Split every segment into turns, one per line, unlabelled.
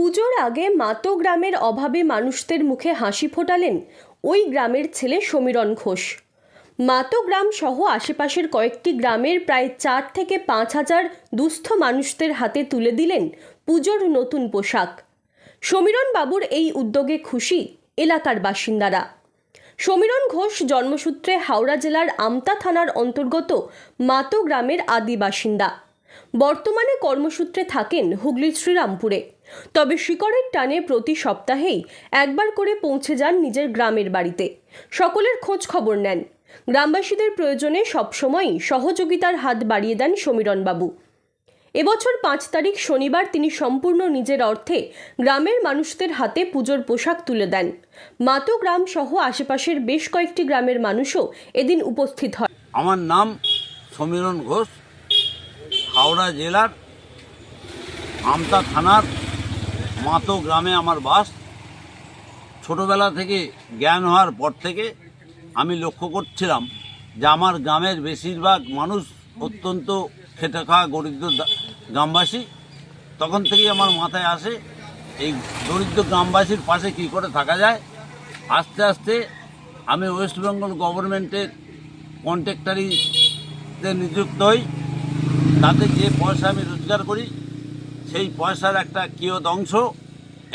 পুজোর আগে মাতো গ্রামের অভাবে মানুষদের মুখে হাসি ফোটালেন ওই গ্রামের ছেলে সমীরণ ঘোষ। মাতো গ্রাম সহ আশেপাশের কয়েকটি গ্রামের প্রায় চার থেকে পাঁচ হাজার দুস্থ মানুষদের হাতে তুলে দিলেন পুজোর নতুন পোশাক। সমীরণ বাবুর এই উদ্যোগে খুশি এলাকার বাসিন্দারা। সমীরণ ঘোষ জন্মসূত্রে হাওড়া জেলার আমতা থানার অন্তর্গত মাতো গ্রামের আদি বাসিন্দা। বর্তমানে কর্মসূত্রে থাকেন হুগলির শ্রীরামপুরে। তবে শিকড়ের টানে প্রতি সপ্তাহেই একবার করে পৌঁছে যান নিজের গ্রামের বাড়িতে। সকলের খোঁজ খবর নেন। গ্রামবাসীদের প্রয়োজনে সবসময়ই সহযোগিতার হাত বাড়িয়ে দেন সমীরণবাবু। এবছর পাঁচ তারিখ শনিবার তিনি সম্পূর্ণ নিজের অর্থে গ্রামের মানুষদের হাতে পুজোর পোশাক তুলে দেন। মাতো গ্রাম সহ আশেপাশের বেশ কয়েকটি গ্রামের মানুষও এদিন উপস্থিত হয়
আমার নাম সমীরণ ঘোষ। হাওড়া জেলার আমতা থানার মাতো গ্রামে আমার বাস। ছোটবেলা থেকে জ্ঞান হওয়ার পর থেকে আমি লক্ষ্য করছিলাম যে আমার গ্রামের বেশিরভাগ মানুষ অত্যন্ত খেটে খাওয়া দরিদ্র গ্রামবাসী। তখন থেকেই আমার মাথায় আসে, এই দরিদ্র গ্রামবাসীর পাশে কী করে থাকা যায়? আস্তে আস্তে আমি ওয়েস্ট বেঙ্গল গভর্নমেন্টের কন্ট্রাক্টারিতে নিযুক্ত হই। তাতে যে পয়সা আমি রোজগার করি, সেই পয়সার একটা কিয়ত অংশ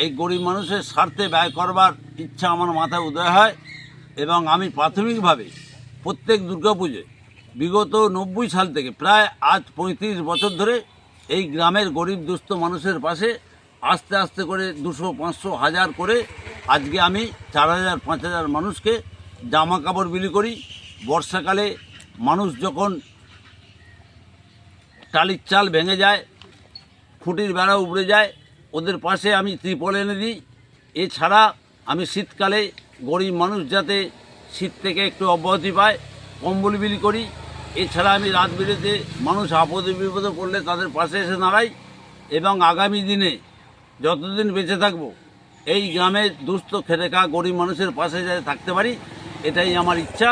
এই গরিব মানুষের স্বার্থে ব্যয় করবার ইচ্ছা আমার মাথায় উদয় হয় এবং আমি প্রাথমিকভাবে প্রত্যেক দুর্গাপুজোয় বিগত নব্বই সাল থেকে প্রায় আজ পঁয়ত্রিশ বছর ধরে এই গ্রামের গরিব দুস্থ মানুষের পাশে আস্তে আস্তে করে দুশো, পাঁচশো, হাজার করে আজকে আমি চার হাজার, পাঁচ হাজার মানুষকে জামা কাপড় বিলি করি। বর্ষাকালে মানুষ যখন টালির চাল ভেঙে যায়, খুঁটির বেড়া উপড়ে যায়, ওদের পাশে আমি ত্রিপল এনে দিই। এছাড়া আমি শীতকালে গরিব মানুষ যাতে শীত থেকে একটু অব্যাহতি পায়, কম্বল বিলি করি। এছাড়া আমি রাত বিরেতে মানুষ আপদে বিপদে পড়লে তাদের পাশে এসে দাঁড়াই এবং আগামী দিনে যতদিন বেঁচে থাকব, এই গ্রামের দুস্থ খেটে গরিব মানুষের পাশে যাতে থাকতে পারি, এটাই আমার ইচ্ছা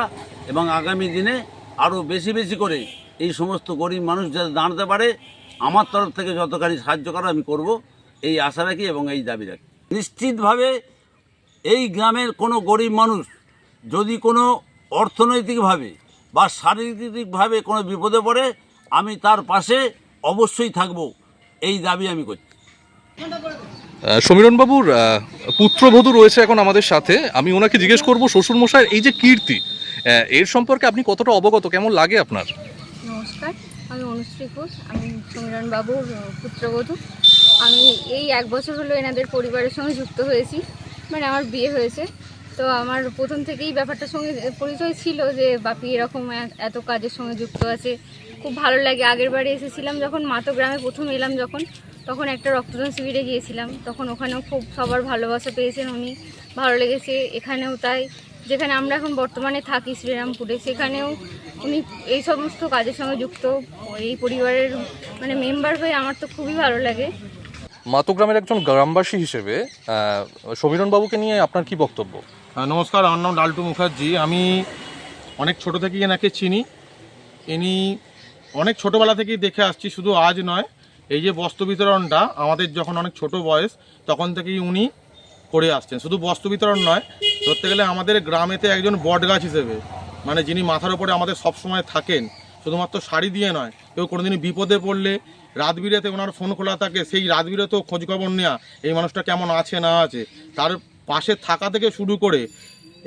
এবং আগামী দিনে আরও বেশি বেশি করে এই সমস্ত গরিব মানুষ যাতে দাঁড়াতে পারে, আমার তরফ থেকে যতখানি সাহায্য করা আমি করব, এই আশা রাখি এবং এই দাবি রাখি। নিশ্চিতভাবে এই গ্রামের কোনো গরিব মানুষ যদি কোনো অর্থনৈতিকভাবে বা শারীরিকভাবে কোনো বিপদে পড়ে, আমি তার পাশে অবশ্যই থাকব, এই দাবি আমি করছি।
সমীরণবাবুর পুত্রবধূ রয়েছে এখন আমাদের সাথে। আমি ওনাকে জিজ্ঞেস করব, শ্বশুরমশাইয়ের এই যে কীর্তি এর সম্পর্কে আপনি কতটা অবগত? কেমন লাগে আপনার?
আমি অনুশ্রী ঘোষ আমি সমীরণ বাবুর পুত্রবধূ। আমি এই এক বছর হলো এনাদের পরিবারের সঙ্গে যুক্ত হয়েছি। মানে আমার বিয়ে হয়েছে। তো আমার প্রথম থেকেই ব্যাপারটার সঙ্গে পরিচয় ছিল যে, বাপি, এরকম এত কাজের সঙ্গে যুক্ত আছে। খুব ভালো লাগে। আগের বারে এসেছিলাম যখন মাতো গ্রামে প্রথম এলাম যখন, তখন একটা রক্তদান শিবিরে গিয়েছিলাম। তখন ওখানেও খুব সবার ভালোবাসা পেয়েছেন উনি। ভালো লেগেছে, এখানেও তাই। যেখানে আমরা এখন বর্তমানে থাকি শ্রীরামপুরে সেখানেও উনি এই সমস্ত কাজের সঙ্গে যুক্ত। এই পরিবারের মানে মেম্বার হয়ে আমার তো খুবই ভালো লাগে।
মাতো গ্রামের একজন গ্রামবাসী হিসেবে সমীরণবাবুকে নিয়ে আপনার কি বক্তব্য?
হ্যাঁ, নমস্কার আমার নাম লালটু মুখার্জি। আমি অনেক ছোট থেকেই এনাকে চিনি। ইনি অনেক ছোটোবেলা থেকেই দেখে আসছি শুধু আজ নয়। এই যে বস্ত্র বিতরণটা আমাদের যখন অনেক ছোট বয়স তখন থেকেই উনি করে আসছেন। শুধু বস্ত্র বিতরণ নয় ধরতে গেলে আমাদের গ্রামেতে একজন বটগাছ হিসেবে মানে যিনি মাথার উপরে আমাদের সব সময় থাকেন, শুধুমাত্র শাড়ি দিয়ে নয়, কেউ কোনোদিনই বিপদে পড়লে রাত বিরেতে ওনার ফোন খোলা থাকে, সেই রাত বিরেতেও খোঁজখবর নেওয়া এই মানুষটা কেমন আছে না আছে। তার পাশে থাকা থেকে শুরু করে,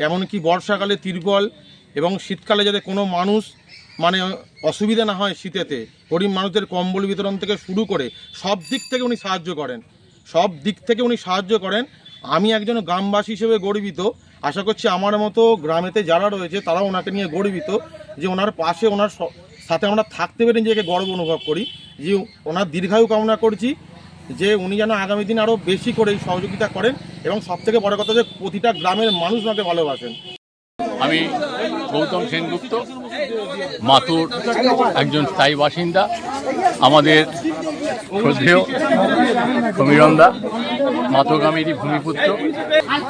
এমনকি বর্ষাকালে তিরপল এবং শীতকালে যাতে কোনো মানুষ মানে অসুবিধা না হয় শীতেতে, গরিব মানুষদের কম্বল বিতরণ থেকে শুরু করে সব দিক থেকে উনি সাহায্য করেন। সব দিক থেকে উনি সাহায্য করেন আমি একজন গ্রামবাসী হিসেবে গর্বিত। আশা করছি আমার মতো গ্রামেতে যারা রয়েছে, তারাও ওনাকে নিয়ে গর্বিত যে ওনার পাশে, ওনার সাথে আমরা থাকতে পেরে নিজেকে গর্ব অনুভব করি, যে ওনার দীর্ঘায়ু কামনা করছি যে উনি যেন আগামী দিন আরও বেশি করে এই সহযোগিতা করেন এবং সবথেকে বড় কথা যে প্রতিটা গ্রামের মানুষ ওনাকে ভালোবাসেন।
আমি গৌতম সেনগুপ্ত মাতুর একজন স্থায়ী বাসিন্দা। আমাদের শ্রদ্ধেয় সমীরন্দা মাতোগ্রামেরই ভূমিপুত্র,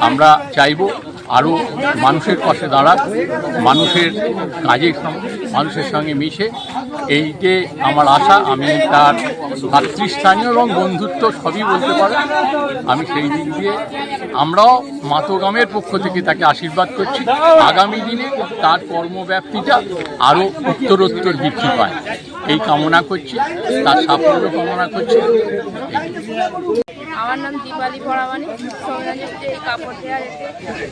আমরা চাইব আরও মানুষের পাশে দাঁড়াক, মানুষের কাজে মানুষের সঙ্গে মিশে। এই যে আমার আশা, আমি তার ভাতৃস্থানীয় এবং বন্ধুত্ব সবই বলতে পারি আমি সেই দিক দিয়ে আমরাও মাতোগামের পক্ষ থেকে তাকে আশীর্বাদ করছি। আগামী দিনে তার কর্মব্যাপ্তিটা আরও উত্তরোত্তর বৃদ্ধি পায়। এই কামনা করছি তার সাফল্য কামনা করছি।
আমার নাম দীপালি পরামানি সৌমিরাজের এই কাপড় দেওয়ার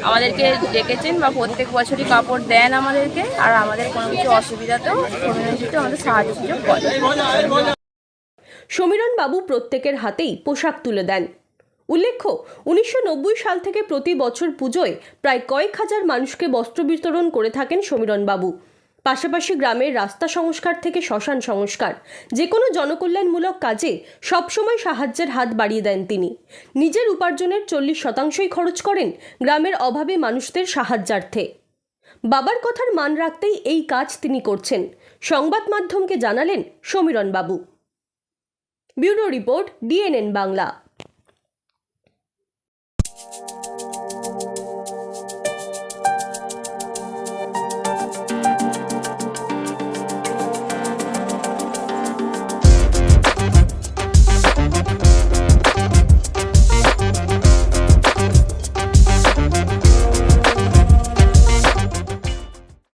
আমাদেরকে ডেকেছেন বা প্রত্যেক বছরই কাপড় দেন আমাদেরকে আর আমাদের কোনো কিছু অসুবিধাতেও সৌমিরাজিতে আমাদের সাহায্য সুযোগ করে।
সমীরণ বাবু প্রত্যেকের হাতেই পোশাক তুলে দেন। উল্লেখ্য উনিশশো নব্বই সাল থেকে প্রতি বছর পুজোয় প্রায় কয়েক হাজার মানুষকে বস্ত্র বিতরণ করে থাকেন সমীরণ বাবু পাশাপাশি গ্রামের রাস্তা সংস্কার থেকে শ্মশান সংস্কার। যে কোনো জনকল্যাণমূলক কাজে সবসময় সাহায্যের হাত বাড়িয়ে দেন তিনি। নিজের উপার্জনের চল্লিশ শতাংশই খরচ করেন গ্রামের অভাবে মানুষদের সাহায্যার্থে। বাবার কথার মান রাখতেই এই কাজ তিনি করছেন। সংবাদ মাধ্যমকে জানালেন সমীরণ বাবু ব্যুরো রিপোর্ট ডিএনএন বাংলা।